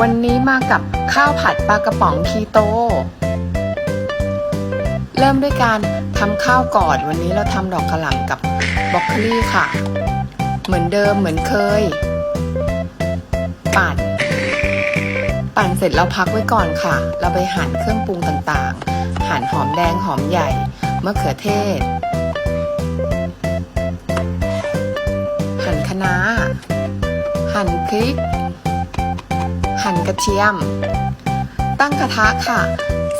วันนี้มากับข้าวผัดปลากระป๋องคีโต เริ่มด้วยการทำข้าวก่อน วันนี้เราทำดอกกระหล่ำกับบรอกโคลีค่ะ เหมือนเดิมเหมือนเคย ปั่น ปั่นเสร็จเราพักไว้ก่อนค่ะ เราไปหั่นเครื่องปรุงต่างๆ หั่นหอมแดงหอมใหญ่มะเขือเทศ หั่นคะน้า หั่นพริก หั่นกระเทียม ตั้งกระทะค่ะ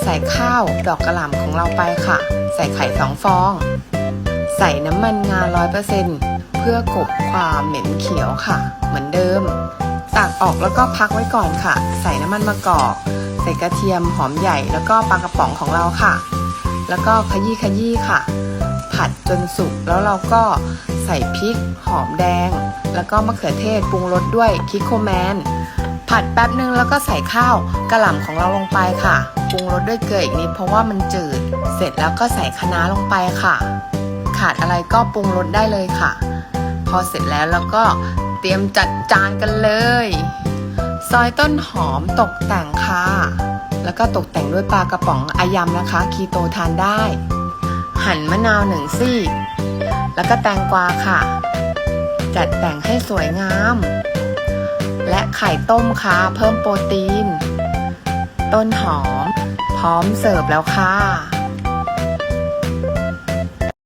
ใส่ข้าวดอกกระหล่ำของเราไปค่ะ ใส่ไข่สองฟอง ใส่น้ำมันงาร้อยเปอร์เซ็นเพื่อกบความเหม็นเขียวค่ะ เหมือนเดิมตักออกแล้วก็พักไว้ก่อนค่ะ ใส่น้ำมันมะกอกใส่กระเทียมหอมใหญ่แล้วก็ปลากระป๋องของเราค่ะ แล้วก็ขยี้ขยี้ค่ะ ผัดจนสุกแล้วเราก็ใส่พริกหอมแดง แล้วก็มะเขือเทศปรุงรสด้วยคิโคแมน ผัดแป๊บนึงแล้วก็ใส่ข้าวกระหล่ำของเราลงไปค่ะปรุงรสด้วยเกลืออีกนิดเพราะว่ามันจืด เสร็จแล้วก็ใส่คะน้าลงไปค่ะ ขาดอะไรก็ปรุงรสได้เลยค่ะ พอเสร็จแล้วแล้วก็เตรียมจัดจานกันเลย ซอยต้นหอมตกแต่งค่ะ แล้วก็ตกแต่งด้วยปลากระป๋องอายำนะคะ คีโตทานได้ หั่นมะนาวหนึ่งซี่ แล้วก็แตงกวาค่ะ จัดแต่งให้สวยงาม และไข่ต้มค่ะ เพิ่มโปรตีน ต้นหอม พร้อมเสิร์ฟแล้วค่ะ